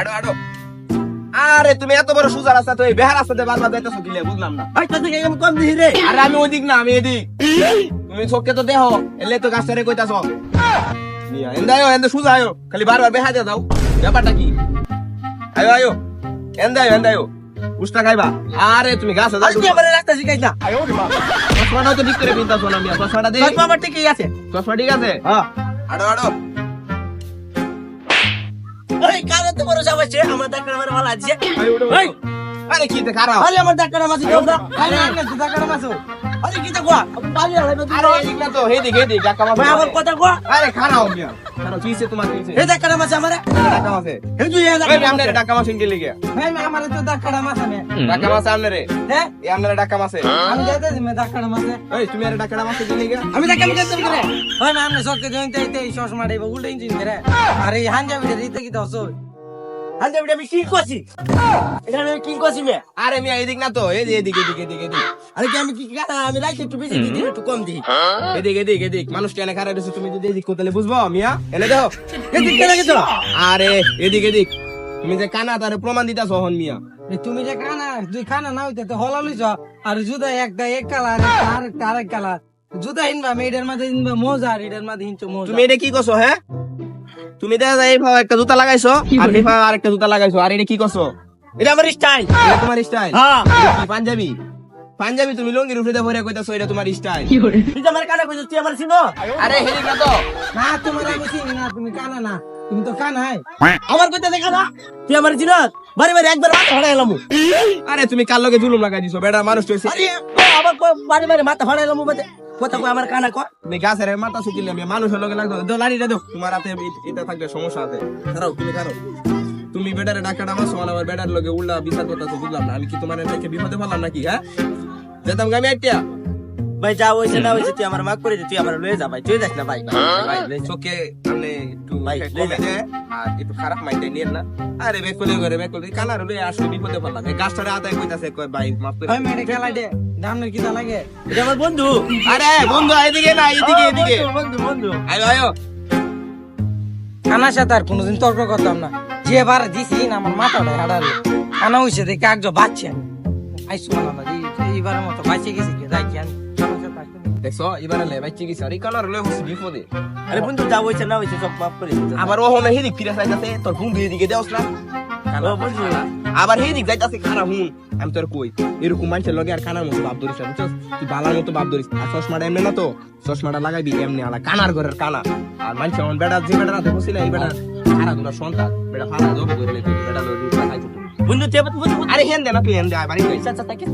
আডো আডো আরে তুমি এত বড় সুজা রাস্তা তো এই বেহার রাস্তাতে বারবার যাইতেছো কিলে বুঝলাম না। ভাই তোর থেকে কম দিহি রে। আরে আমি ওদিক না আমি এদিক। তুমি চোখকে তো দেহ এলে তো গাছটারে কইতাছ। নিয়া এন্দা আয়ো সুজা আয়ো। খালি বারবার বেহা দিয়ে দাও ব্যাপারটা কি? আয়ো আয়ো। এন্দা আয়ো এন্দা আয়ো। উষ্টা খাইবা। আরে তুমি গাছে যাও। আজ তুই আমার রাস্তা শিখাইছ না। চশমাটাও তো ঠিক করে পিনতাছো না মিয়া। চশমাটা দে। বাবার ঠিকই আছে। চশমা ঠিক আছে? হ্যাঁ। আডো আডো ওই তোমার সাপ আছে আমার দেখার আমার ভালো আছে। আরে কি তে খারাপ আরে আমার ডাক্তার মাছ দাও আরে আমার ডাক্তার মাছ আরে কি না আরে এদিক না তো হেদিক হেদিক ডাক্কা মাছ ভাই আমার কথা কোয়া আরে খারাপ মিয়া খারাপ কিছে তোমার কিছে এই ডাক্তার মাছ আমারে ডাক্কা মাছে হে তুই এই ওই ডাক্তার আমনে ডাক্কা মাছ ইনকে লিগে ভাই আমার তো ডাক্তার মাছ আমি ডাক্কা মাছ আমনে রে হ্যাঁ এই আমনে ডাক্কা মাছে আমি যাইতে দিমে ডাক্তার মাছ ওই তুমি আরে ডাক্কা মাছে কি লিগে আমি ডাক্তার মাছ দেব করে হয় না আমি সবকে জয়েন্ট আইতে এই চশমা দেব উল্টো ইঞ্জিন করে আরে হানজাবি দিতে কি দছ হানজাবি আমি কি করছি এটা আমি কি করছি মে আরে মিয়া এদিক না তো এদিক এদিক এদিক এদিক এদিক। আরে কি আমি কি কাটা আমি রাইতে একটু বেশি দিই একটু কম দিই। এদিক এদিক এদিক। মানুষ কেন খারাপ দিছে তুমি যদি এদিক কোতালে বুঝব মিয়া। এনে দেখো। এদিক কেন গেছো? আরে এদিক এদিক। তুমি যে কানা তারে প্রমাণ দিতাছ হন মিয়া। তুমি যে কানা দুই খানা না হইতে হলা লইছ। আর জুদা একটা এক কালার আর আরেক কালার। জুদা হিনবা মেয়েদের মাঝে হিনবা মোজা আর এটার মাঝে হিনছো মোজা। তুমি এটা কি করছ হ্যাঁ? তুমি দেখা যায় এইভাবে একটা জুতা লাগাইছো আর এইভাবে আরেকটা জুতা লাগাইছো। আর এটা কি করছ? এটা আমার স্টাইল এটা তোমার স্টাইল হ্যাঁ। পাঞ্জাবি? পাঞ্জাবি তুমি লঙ্গির উপরে ভরে কইতাছো এটা তোমার স্টাইল তুই আমার কানা কইছ তুই আমার চিনো? আরে হেদিক না তো। না তোমার আমি চিনি না তুমি কানা না। তুমি তো কানা হাই আমার কইতে দেখা না? তুই আমার চিনো? বারে বারে একবার মাথা ফাড়াইলাম আরে তুমি কার লগে জুলুম লাগাই দিছো? বেটা মানুষ হইছে। আরে কো- বারে বারে মাথা ফাড়াইলাম বাদে। কথা কই আমার কানা কয় তুমি গাছের মাথা শুকিলে আমি মানুষের লগে লাগতো। দাও লাড়িটা দো তোমার হাতে এটা থাকবে সমস্যা আছে খারাপ তুমি খারাপ তুমি বেটারে ডাকাটা আমার সমান আমার বেটার লগে উল্লা বিচার করতেছো বুঝলাম না। আমি কি তোমার এটাকে বিপদে ফেললাম নাকি হ্যাঁ? যেতাম আমি আইটিয়া। ভাই যা হইছে না হইছে তুই আমার মাফ করে দে তুই আমার লয়ে যা ভাই। তুই যাস না ভাই ভাই চোখে মানে একটু ভাই, কমে যায়। আর একটু খারাপ মাইন্ডে নিয়ে না। আরে বেক করে করে বেক করে কানার লয়ে আসলে বিপদে পড়লাম। এই গাছটারে আদায় কইতাছে কয় ভাই মাফ করে ভাই মেরে খেলা দে দামনের কি লাগে? এটা আমার বন্ধু। আরে বন্ধু এদিকে না এদিকে এদিকে। বন্ধু বন্ধু আয়ো আয়ো। কানার সাথে আর কোনোদিন তর্ক করতাম না। যে বার দিছি না আমার মাথাটা হারালো কানা হইছে দেখে একজন বাচ্চি আমি আইসু না এইবারের মতো বাঁচে গেছি যাই কি আমি দেখছ এবারে লে ভাই চিকিৎসা। এই কানার লয়ে হচ্ছে বিপদে। আরে বন্ধু যা হইছে না হইছে সব মাফ করে আবার ও হনে হেদিক ফিরে যাইতাছে তোর বন্ধু এদিকে দেওস না। আবার হেদিক যাইতাছে খানা হুন আমি তোর কই এরকম মানুষের লগে আর কানার মতো বাপ ধরিস বুঝছস? তুই বালার মতো বাপ ধরিস। আর চশমাটা এমনি না তো চশমাটা লাগাইবি এমনি আলা কানার ঘরের কানা। আর মানুষ আমার বেটা যে বেটা রাতে বসিলে এই বেটা খারা দুটা সন্তান বেটা ফালা জব করে বেটা বন্ধু আরে হেন দে না তুই হেন দে বাড়ি আচ্ছা থাকে